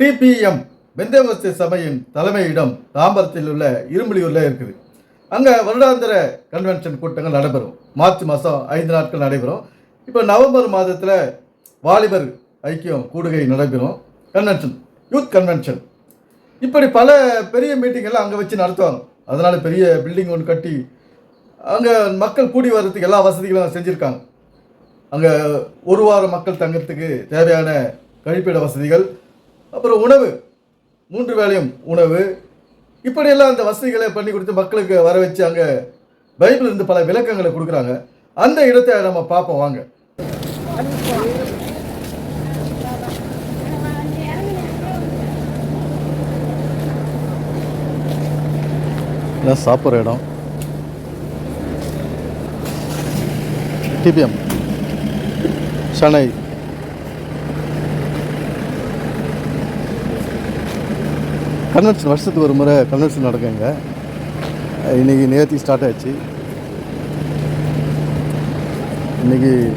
DBm Pentecost சபையின் தலைமையிடம் தாம்பரத்தில் உள்ள இரும்புலியூரில் இருக்குது. அங்கே வருடாந்திர கன்வென்ஷன் கூட்டங்கள் நடைபெறும். மார்ச் மாதம் ஐந்து நாட்கள் நடைபெறும். இப்போ நவம்பர் மாதத்தில் வாலிபர் ஐக்கியம் கூடுகை நடைபெறும். கன்வென்ஷன் யூத் கன்வென்ஷன் இப்படி பல பெரிய மீட்டிங்கெல்லாம் அங்கே வச்சு நடத்துவாங்க. அதனால் பெரிய பில்டிங் ஒன்று கட்டி அங்கே மக்கள் கூடி வர்றதுக்கு எல்லா வசதிகளும் செஞ்சுருக்காங்க. அங்கே ஒரு வாரம் மக்கள் தங்கறதுக்கு தேவையான கழிப்பிட வசதிகள் அப்புறம் உணவு. மூன்று வேளையும் உணவு. இப்படியெல்லாம் அந்த வசதிகளை பண்ணி கொடுத்து மக்களுக்கு வர வச்சு அங்கே பைபிள் இருந்து பல விளக்கங்களை கொடுக்குறாங்க. அந்த இடத்தை நம்ம பார்ப்போம் வாங்க. இதான் சாப்பிட்ற இடம். டிபிஎம் சென்னை. கன்வென்ஷன் வருஷத்துக்கு ஒரு முறை கன்வென்ஷன் நடக்குங்க. இன்னைக்கு நேற்று ஸ்டார்ட் ஆச்சு. இன்னைக்கு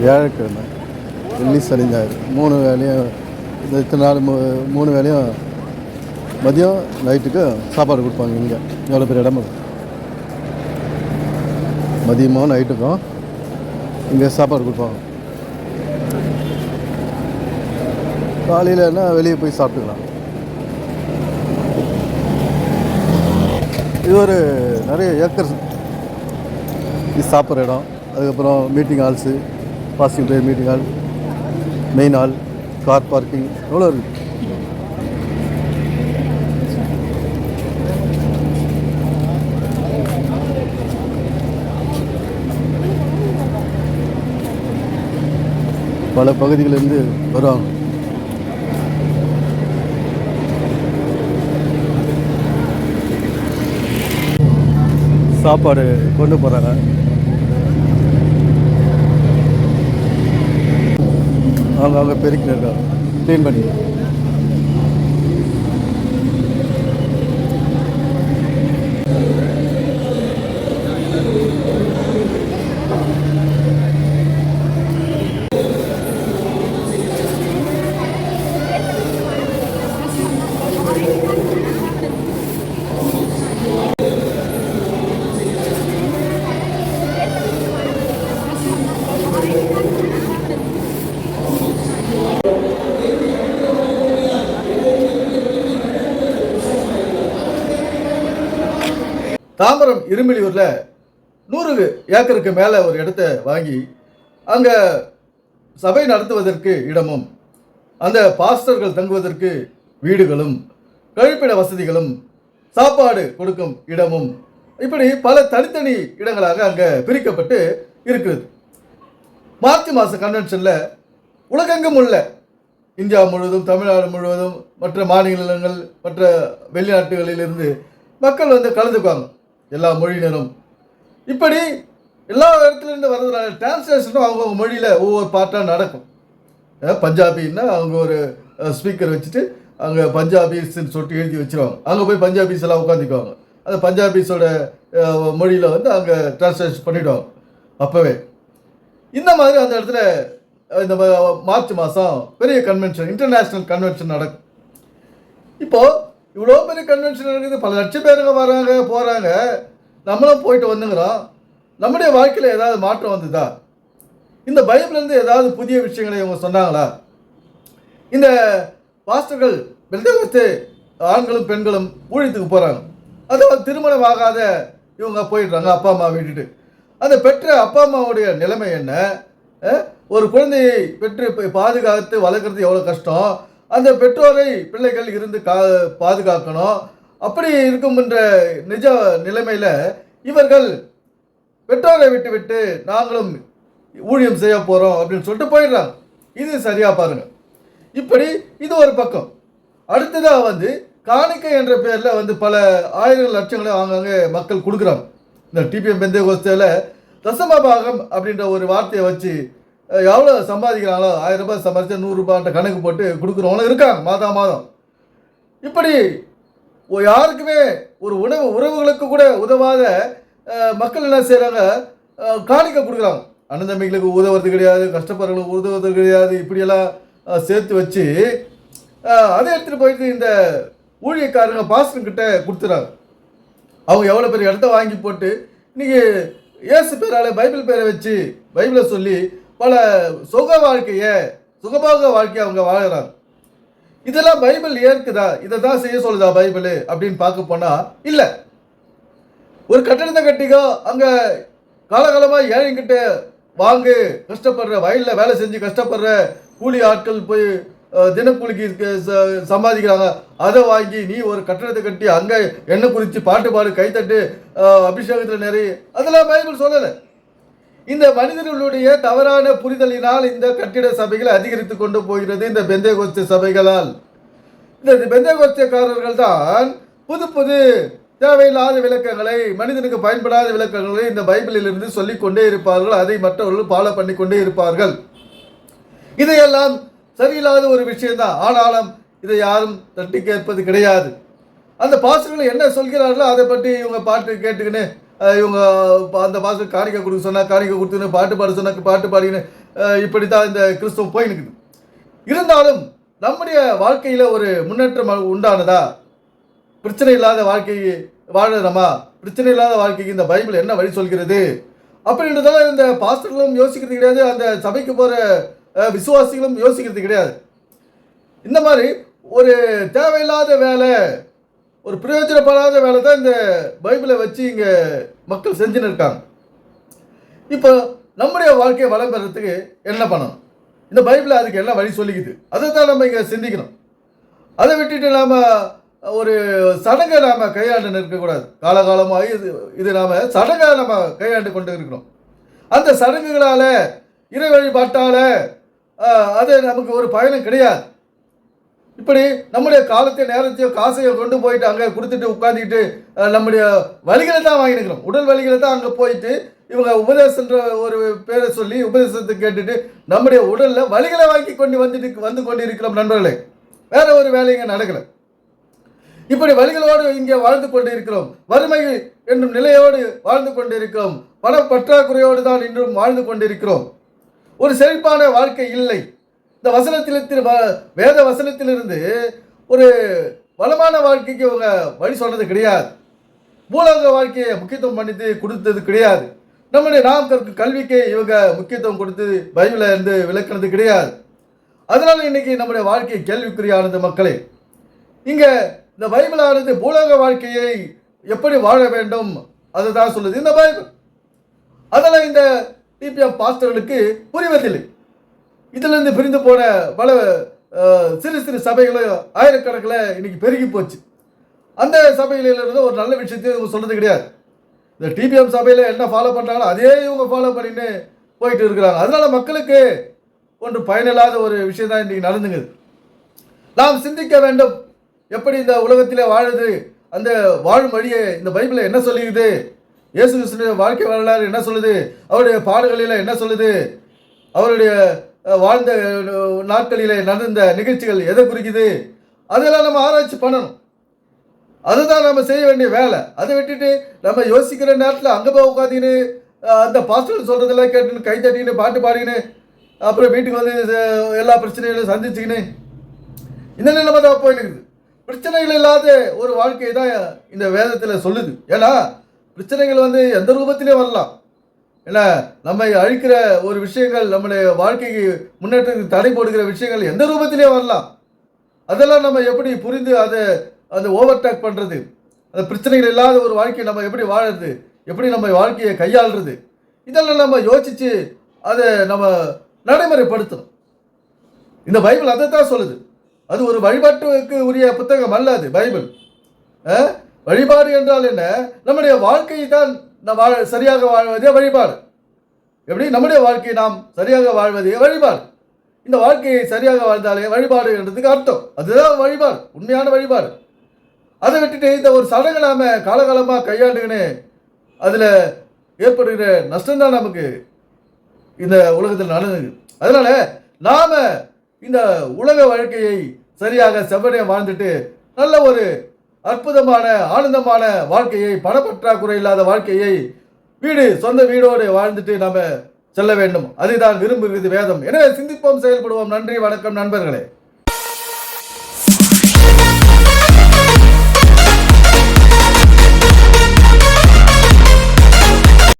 வியாழக்கிழமை. வெள்ளி சனி மூணு வேலையும் இந்த இத்தனை நாள் மூ- மூணு வேலையும் மதியம் நைட்டுக்கு சாப்பாடு கொடுப்பாங்க இங்கே. எவ்வளோ பெரிய இடம்? மதியமும் நைட்டுக்கும் இங்கே சாப்பாடு கொடுப்பாங்க. காலையிலன்னா வெளியே போய் சாப்பிட்டுக்கலாம். இது ஒரு நிறைய ஏக்கர் இது சாப்பிட்ற இடம். அதுக்கப்புறம் meeting halls passing day meeting hall main hall car parking எவ்வளோ இருக்குது பல பகுதிகளிலிருந்து வருவாங்க. சாப்பாடு கொண்டு போகிறாங்க அவங்க அவங்க இருக்காங்க க்ளீன் பண்ணி. தாம்பரம் இருமிலியூரில் நூறு ஏக்கருக்கு மேலே ஒரு இடத்த வாங்கி அங்கே சபை நடத்துவதற்கு இடமும் அந்த பாஸ்டர்கள் தங்குவதற்கு வீடுகளும் கழிப்பிட வசதிகளும் சாப்பாடு கொடுக்கும் இடமும் இப்படி பல தனித்தனி இடங்களாக அங்கே பிரிக்கப்பட்டு இருக்கிறது. மார்ச் மாத கன்வென்ஷனில் உலகெங்கும் உள்ள இந்தியா முழுவதும் தமிழ்நாடு முழுவதும் மற்ற மாநிலங்கள் மற்ற வெளிநாட்டுகளிலிருந்து மக்கள் வந்து கலந்துக்குவாங்க. எல்லா மொழியினரும். இப்படி எல்லா இடத்துலேருந்து வர்றதுனால டிரான்ஸ்லேஷனும் அவங்கவுங்க மொழியில் ஒவ்வொரு பார்ட்டாக நடக்கும். பஞ்சாபின்னா அவங்க ஒரு ஸ்பீக்கர் வச்சுட்டு அங்கே பஞ்சாபிஸ்ன்னு சொல்லிட்டு எழுதி வச்சுருவாங்க. அங்கே போய் பஞ்சாபிஸ் எல்லாம் உட்காந்துக்குவாங்க அந்த பஞ்சாபிஸோட மொழியில் வந்து அங்கே டிரான்ஸ்லேஷன் பண்ணிவிடுவாங்க அப்போவே. இந்த மாதிரி அந்த இடத்துல இந்த மார்ச் மாதம் பெரிய கன்வென்ஷன் இன்டர்நேஷ்னல் கன்வென்ஷன் நடக்கும். இப்போது இவ்வளோ பெரிய கன்வென்ஷன் இருக்குது பல லட்சம் பேருங்க வராங்க போகிறாங்க நம்மளும் போயிட்டு வந்துங்கிறோம். நம்முடைய வாழ்க்கையில் ஏதாவது மாற்றம் வந்துதா? இந்த பைபிள்லேருந்து ஏதாவது புதிய விஷயங்களை இவங்க சொன்னாங்களா? இந்த பாஸ்டர்கள் பெந்தகோஸ்து ஆண்களும் பெண்களும் ஊழியத்துக்கு போகிறாங்க அதாவது திருமணம் ஆகாத இவங்க போயிடுறாங்க அப்பா அம்மா விட்டுட்டு. அந்த பெற்ற அப்பா அம்மாவுடைய நிலைமை என்ன? ஒரு குழந்தையை பெற்று பாதுகாத்து வளர்க்குறது எவ்வளோ கஷ்டம்? அந்த பெற்றோரை பிள்ளைகள் இருந்து கா பாதுகாக்கணும். அப்படி இருக்கும் என்ற நிஜ நிலைமையில் இவர்கள் பெற்றோரை விட்டு விட்டு நாங்களும் ஊழியம் செய்ய போகிறோம் அப்படின்னு சொல்லிட்டு போயிடுறாங்க. இது சரியா பாருங்கள் இப்படி இது ஒரு பக்கம். அடுத்ததாக வந்து காணிக்கை என்ற பேரில் வந்து பல ஆயிரம் லட்சங்களை ஆங்காங்கே மக்கள் கொடுக்குறாங்க. இந்த டிபிஎம் பெந்தே கோஸ்தையில் தசமபாகம் அப்படின்ற ஒரு வார்த்தையை வச்சு எவ்வளோ சம்பாதிக்கிறாங்களோ ஆயிரம் ரூபாய் சம்பாதிச்சா நூறுரூபான்ற கணக்கு போட்டு கொடுக்குறவங்களும் இருக்காங்க மாதா மாதம். இப்படி யாருக்குமே ஒரு உணவு உறவுகளுக்கு கூட உதவாத மக்கள் என்ன செய்கிறாங்க காணிக்க கொடுக்குறாங்க. அண்ணன் உதவுறது கிடையாது கஷ்டப்படுறவங்களுக்கு உதவுறது கிடையாது இப்படியெல்லாம் சேர்த்து வச்சு அதை எடுத்துகிட்டு போயிட்டு இந்த ஊழியக்காரங்க பாஸ்டர்கிட்ட கொடுத்துறாங்க. அவங்க எவ்வளோ பெரிய இடத்த வாங்கி போட்டு இன்றைக்கி இயேசு பேரால் பைபிள் பேரை வச்சு பைபிளை சொல்லி பல சுக வாழ்க்கையை சுகபோக வாழ்க்கையை அவங்க வாழறாங்க. இதெல்லாம் பைபிள் ஏற்குதா? இதை தான் செய்ய சொல்லுதா பைபிள் அப்படின்னு பார்க்க போனா இல்லை. ஒரு கட்டிடத்தை கட்டிக்கோ அங்கே காலகாலமாக ஏழைங்கிட்ட வாங்கு கஷ்டப்படுற வயலில் வேலை செஞ்சு கஷ்டப்படுற கூலி ஆட்கள் போய் தினக்கூலிக்கு ச- சம்பாதிக்கிறாங்க. அதை வாங்கி நீ ஒரு கட்டிடத்தை கட்டி அங்கே எண்ணெய் குறித்து பாட்டு பாடு கைத்தட்டு அபிஷேகத்தில் நிறைய அதெல்லாம் பைபிள் சொல்லலை. இந்த மனிதர்களுடைய தவறான புரிதலினால் இந்த கட்டிட சபைகள் அதிகரித்து கொண்டு போகிறது இந்த பெந்தேகோஸ்து சபைகளால். இந்த பெந்தேகோஸ்தியக்காரர்கள் தான் புது புது தேவையில்லாத விளக்கங்களை மனிதனுக்கு பயன்படாத விளக்கங்களை இந்த பைபிளில் இருந்து சொல்லிக் கொண்டே இருப்பார்கள். அதை மற்றவர்கள் ஃபாலோ பண்ணி கொண்டே இருப்பார்கள். இதையெல்லாம் சரியில்லாத ஒரு விஷயம்தான். ஆனாலும் இதை யாரும் தட்டி கேட்பது கிடையாது. அந்த பாஸ்டர்கள் என்ன சொல்கிறார்களோ அதை பற்றி இவங்க பாட்டு கேட்டுக்கின்னு இவங்க அந்த பாஸ்டர் காணிக்கை கொடுக்க சொன்னா காணிக்கை கொடுத்துன்னு பாட்டு பாட சொன்னா பாட்டு பாடின்னு இப்படி தான் இந்த கிறிஸ்துவம் போய் நிற்குது இருந்தாலும் நம்முடைய வாழ்க்கையில் ஒரு முன்னேற்றம் உண்டானதா? பிரச்சனை இல்லாத வாழ்க்கை வாழறமா? பிரச்சனை இல்லாத வாழ்க்கைக்கு இந்த பைபிள் என்ன வழி சொல்கிறது? அப்படின்றதால இந்த பாஸ்டர்களும் யோசிக்கிறது கிடையாது அந்த சபைக்கு போகிற விசுவாசிகளும் யோசிக்கிறது கிடையாது. இந்த மாதிரி ஒரு தேவையில்லாத வேலை ஒரு பிரயோஜனப்படாத வேலை தான் இந்த பைபிளை வச்சு இங்கே மக்கள் செஞ்சுன்னு இருக்காங்க. இப்போ நம்முடைய வாழ்க்கையை வளம் பெறத்துக்கு என்ன பண்ணணும்? இந்த பைபிள் அதுக்கு என்ன வழி சொல்லிக்குது? அதை தான் நம்ம இங்கே சிந்திக்கணும். அதை விட்டுட்டு நாம் ஒரு சடங்கை நாம் கையாண்டு இருக்கக்கூடாது காலகாலமாக இது இது நாம் சடங்கை நம்ம கையாண்டு கொண்டு இருக்கிறோம். அந்த சடங்குகளால் இறை வழிபாட்டால் அது நமக்கு ஒரு பயனும் கிடையாது. இப்படி நம்முடைய காலத்தை நேரத்தையோ காசையோ கொண்டு போயிட்டு அங்கே கொடுத்துட்டு உட்காந்துக்கிட்டு நம்முடைய வழிகளை தான் வாங்கினுக்கிறோம் உடல் வழிகளை தான் அங்கே போயிட்டு இவங்க உபதேசன்ற ஒரு பேரை சொல்லி உபதேசத்தை கேட்டுட்டு நம்முடைய உடலில் வழிகளை வாங்கி கொண்டு வந்துட்டு வந்து கொண்டு இருக்கிறோம் நண்பர்களே. வேற ஒரு வேலைங்க நடக்கலை. இப்படி வழிகளோடு இங்கே வாழ்ந்து கொண்டு இருக்கிறோம் வறுமை என்னும் நிலையோடு வாழ்ந்து கொண்டு இருக்கிறோம் பண பற்றாக்குறையோடு தான் இன்றும் வாழ்ந்து கொண்டிருக்கிறோம். ஒரு செழிப்பான வாழ்க்கை இல்லை. இந்த வசனத்தில் வேத வசனத்திலிருந்து ஒரு வளமான வாழ்க்கைக்கு அவங்க வழி சொன்னது கிடையாது. பூலோக வாழ்க்கையை முக்கியத்துவம் பண்ணிட்டு கொடுத்தது கிடையாது. நம்முடைய நாம் கற்கு கல்விக்கு இவங்க முக்கியத்துவம் கொடுத்து பைபிளை இருந்து விளக்குனது கிடையாது. அதனால் இன்னைக்கு நம்முடைய வாழ்க்கை கேள்விக்குறியானது மக்களே. இங்கே இந்த பைபிளானது பூலோக வாழ்க்கையை எப்படி வாழ வேண்டும்? அதுதான் சொல்லுது இந்த பைபிள். அதெல்லாம் இந்த டிபிஎம் பாஸ்டர்களுக்கு புரிவதில்லை. இதிலிருந்து பிரிந்து போன பல சிறு சிறு சபைகளும் ஆயிரக்கணக்கில் இன்னைக்கு பெருகி போச்சு. அந்த சபைகளிலிருந்து ஒரு நல்ல விஷயத்தையும் இவங்க சொல்றது கிடையாது. இந்த டிபிஎம் சபையில் என்ன ஃபாலோ பண்ணுறாங்களோ அதே இவங்க ஃபாலோ பண்ணின்னு போயிட்டு இருக்கிறாங்க. அதனால மக்களுக்கு ஒன்று பயனில்லாத ஒரு விஷயம் தான் இன்னைக்கு நடந்துங்குது. நாம் சிந்திக்க வேண்டும். எப்படி இந்த உலகத்திலே வாழுது? அந்த வாழும் வழியை இந்த பைபிளில் என்ன சொல்லியுது இயேசு கிறிஸ்துவின் வாழ்க்கை வரலாறு என்ன சொல்லுது? அவருடைய பாடுகளில் என்ன சொல்லுது? அவருடைய வாழ்ந்த நாட்களிலே நடந்த நிகழ்ச்சிகள் எதை குறிக்குது? அதெல்லாம் நம்ம ஆராய்ச்சி பண்ணணும். அதுதான் நம்ம செய்ய வேண்டிய வேலை. அதை விட்டுட்டு நம்ம யோசிக்கிற நேரத்தில் அங்கே போய் உட்காந்துன்னு அந்த பாஸ்டர் சொல்கிறதெல்லாம் கேட்டுன்னு கை தட்டின்னு பாட்டு பாடிக்கின்னு அப்புறம் வீட்டுக்கு வந்து எல்லா பிரச்சனைகளையும் சந்திச்சுக்கின்னு இந்த நிலைமை தான் போயிருக்குது பிரச்சனைகள் இல்லாத ஒரு வாழ்க்கையை தான் இந்த வேதத்தில் சொல்லுது. ஏன்னா பிரச்சனைகள் வந்து எந்த ரூபத்திலே வரலாம்? ஏன்னா நம்மை அழிக்கிற ஒரு விஷயங்கள் நம்முடைய வாழ்க்கைக்கு முன்னேற்றத்துக்கு தடை போடுகிற விஷயங்கள் எந்த ரூபத்திலே வரலாம்? அதெல்லாம் நம்ம எப்படி புரிந்து அதை அதை ஓவர்டேக் பண்ணுறது அந்த பிரச்சனைகள் இல்லாத ஒரு வாழ்க்கையை நம்ம எப்படி வாழறது? எப்படி நம்ம வாழ்க்கையை கையாளுறது? இதெல்லாம் நம்ம யோசித்து அதை நம்ம நடைமுறைப்படுத்தணும். இந்த பைபிள் அதை தான் சொல்லுது. அது ஒரு வழிபாட்டுக்கு உரிய புத்தகம் அல்ல அது பைபிள். வழிபாடு என்றால் என்ன? நம்முடைய வாழ்க்கையை தான் நாம் வாழ சரியாக வாழ்வதே வழிபாடு. எப்படி? நம்முடைய வாழ்க்கையை நாம் சரியாக வாழ்வதே வழிபாடு. இந்த வாழ்க்கையை சரியாக வாழ்ந்தாலே வழிபாடு என்றதுக்கு அர்த்தம். அதுதான் வழிபாடு. உண்மையான வழிபாடு. அதை விட்டுட்டு இந்த ஒரு சடங்கை நாம காலகாலமாக கையாண்டுக்கின்னு அதில் ஏற்படுகிற நஷ்டம்தான் நமக்கு இந்த உலகத்தில் நடந்தது. அதனால நாம இந்த உலக வாழ்க்கையை சரியாக செவ்வனையை வாழ்ந்துட்டு நல்ல ஒரு அற்புதமான ஆனந்தமான வாழ்க்கையை பணப்பற்றாக்குறை இல்லாத வாழ்க்கையை வீடு சொந்த வீடோடு வாழ்ந்துட்டு நாம செல்ல வேண்டும். அதுதான் விரும்புகிறது வேதம். எனவே சிந்திப்போம் செயல்படுவோம். நன்றி வணக்கம் நண்பர்களே.